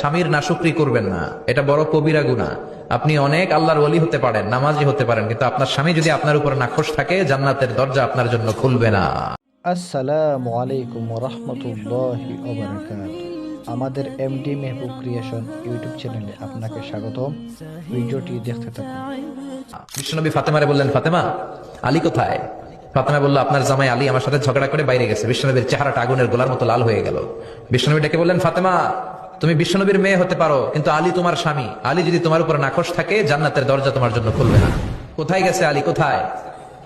স্বামীর নাশুকরি করবেন না। এটা বড় কবিরা গুণা আপনি অনেক আল্লাহর ওলি হতে পারেন নামাজি হতে পারেন কিন্তু আপনার স্বামী যদি আপনার উপর নাখোশ থাকে জান্নাতের দরজা আপনার জন্য খুলবে না। আসসালামু আলাইকুম রহমতুল্লাহি আমাদের এমডি মেহবুব ক্রিয়েশন ইউটিউব চ্যানেলে আপনাকে স্বাগতম। ভিডিওটি দেখতে থাকুন। বিশ্বনবী ফাতেমারে বললেন ফাতেমা আলী কোথায়? ফাতেমা বলল আপনার জামাই আলী আমার সাথে ঝগড়া করে বাইরে গেছে। বিশ্বনবীর চেহারাটা আগুনের গোলার মতো লাল হয়ে গেল। বিশ্বনবী ডেকে বললেন ফাতেমা তুমি বিশ্বনবীর মেয়ে হতে পারো, কিন্তু আলী তোমার স্বামী। আলী যদি তোমার উপর নাখোশ থাকে, জান্নাতের দরজা তোমার জন্য খুলবে না। কোথায় গেছে আলী? কোথায়?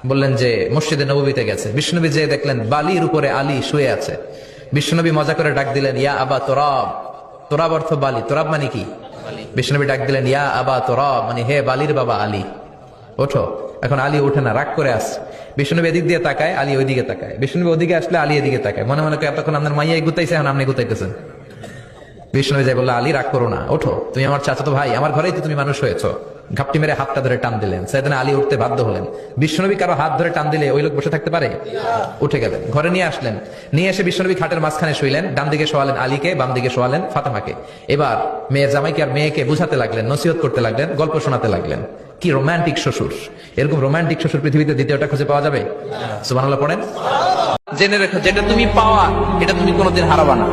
বললেন যে, মসজিদে নবীতে গেছে। বিষ্ণুনবী যে দেখলেন, বালির উপরে আলী শুয়ে আছে। বিষ্ণুনবী মজা করে ডাক দিলেন, ইয়া আবা তোরাব। তোরাব অর্থ বালি। তোরাব মানে কি? বিষ্ণুনবী ডাক দিলেন, ইয়া আবা তোরাব। মানে হে বালির বাবা আলী, ওঠো। এখন আলী ওঠে না, রাগ করে আস বিষ্ণুনবী এদিক দিয়ে তাকায়, আলী ওইদিকে তাকায়। বিষ্ণুনবী ওদিকে আসলে আলী এদিকে তাকায়। মনে মনে করে এতক্ষণ আপনার মাইয়াই গুতাইছে, এখন আপনি গুতাইতেছেন? বিষ্ণুনবী যাই বলল, আলী, রাগ করো না, ওঠো। তুমি আমার চাচাতো ভাই, আমার ঘরেই তো তুমি মানুষ হয়েছো। ঘাপটি মেরে হাতটা ধরে টান দিলেন। সেদিন আলী উঠতে বাধ্য হলেন। বিষ্ণুনবী কারও হাত ধরে টান দিলে ওই লোক বসে থাকতে পারে? উঠে গেলেন, ঘরে নিয়ে আসলেন। নিয়ে এসে বিষ্ণুনবী খাটের মাঝখানে শুইলেন, ডান দিকে শোয়ালেন আলীকে, বাম দিকে শোয়ালেন ফাতেমাকে। এবার মেয়ের জামাইকে আর মেয়েকে বুঝাতে লাগলেন, নসিহত করতে লাগলেন, গল্প শোনাতে লাগলেন। কি রোমান্টিক শ্বশুর। এরকম রোমান্টিক শ্বশুর পৃথিবীতে দ্বিতীয়টা খুঁজে পাওয়া যাবে? সুবহানাল্লাহ, পড়েন? জেনে রেখো, যেটা তুমি পাওয়া, এটা তুমি কোনোদিন হারাবা না।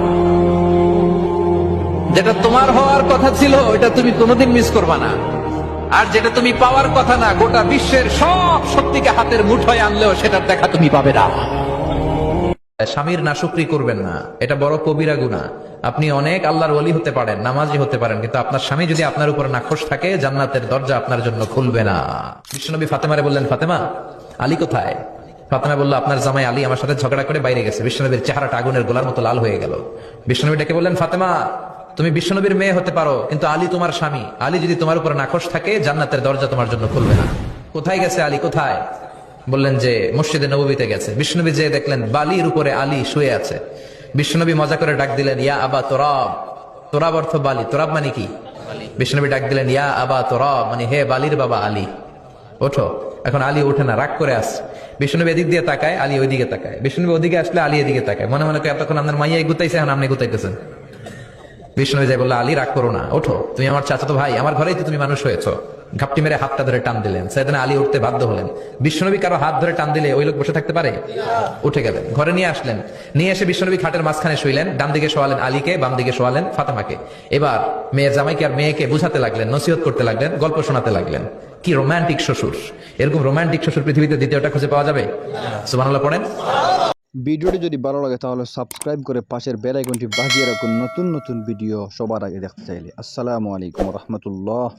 যেটা তোমার হওয়ার কথা ছিল এটা তুমি কোনোদিন মিস করবা না। আর যেটা তুমি পাওয়ার কথা না, গোটা বিশ্বের সব শক্তিকে হাতের মুঠোয় আনলেও সেটার দেখা তুমি পাবে না। স্বামীর নাশুকরি করবেন না, এটা বড় কবিরা গুণা। আপনি অনেক আল্লাহর ওলি হতে পারেন, নামাজি হতে পারেন, কিন্তু আপনার স্বামী যদি আপনার উপর নাখোশ থাকে, জান্নাতের দরজা আপনার জন্য খুলবে না। বিশ্বনবী ফাতেমারে বললেন, ফাতেমা, আলী কোথায়? ফাতেমা বলল, আপনার জামাই আলী আমার সাথে ঝগড়া করে বাইরে গেছে। বিশ্বনবীর চেহারাটা আগুনের গোলার মতো লাল হয়ে গেল। বিশ্বনবী ডেকে বললেন, ফাতেমা তুমি বিশ্বনবীর মেয়ে হতে পারো, কিন্তু আলী তোমার স্বামী। আলী যদি তোমার উপর নাখোশ থাকে, জান্নাতের দরজা তোমার জন্য খুলবে না। কোথায় গেছে আলী? কোথায়? বললেন যে, মসজিদে নবীতে গেছে। বিষ্ণুবী যে দেখলেন, বালির উপরে আলী শুয়ে আছে। বিষ্ণুনবী মজা করে ডাক দিলেন, ইয়া আবা তোরাব। তোরাব অর্থ বালি। তোরাব মানে কি? বিষ্ণুনবী ডাক দিলেন, ইয়া আবা তোরাব। মানে হে বালির বাবা আলী, ওঠো। এখন আলী ওঠে না, রাগ করে আস বিষ্ণুনবী এদিক দিয়ে তাকায়, আলী ওইদিকে তাকায়। বিষ্ণুনবী ওদিকে আসলে আলী এদিকে তাকায়। মনে মনে করে এতক্ষণ আপনার মাইয়াই গুতাইছে, এখন আপনি গুতাইতেছেন? বিষ্ণু যাই বলল, আলী, রাগ করো না, ওঠো। তুমি আমার চাচাতো ভাই, আমার ঘরেই তো তুমি মানুষ হয়েছো। ঘাপটি মেরে হাতটা ধরে টান দিলেন। সেদিন আলী উঠতে বাধ্য হলেন। বিষ্ণুনবী কারও হাত ধরে টান দিলে ওই লোক বসে থাকতে পারে? উঠে গেলেন, ঘরে নিয়ে আসলেন। নিয়ে এসে বিষ্ণুনবী খাটের মাঝখানে শুইলেন। ডান দিকে শোয়ালেন আলীকে, বাম দিকে শোয়ালেন ফাতেমাকে। এবার মেয়ের জামাইকে আর মেয়েকে বুঝাতে লাগলেন, নসিহত করতে লাগলেন, গল্প শোনাতে লাগলেন। কি রোমান্টিক শ্বশুর। এরকম রোমান্টিক শ্বশুর পৃথিবীতে দ্বিতীয়টা খুঁজে পাওয়া যাবে? সুবহানাল্লাহ, পড়েন। ভিডিওটি যদি ভালো লাগে তাহলে সাবস্ক্রাইব করে পাশের বেল আইকনটি বাজিয়ে রাখুন। নতুন নতুন ভিডিও সবার আগে দেখতে চাইলে। আসসালামু আলাইকুম রহমতুল্লাহ।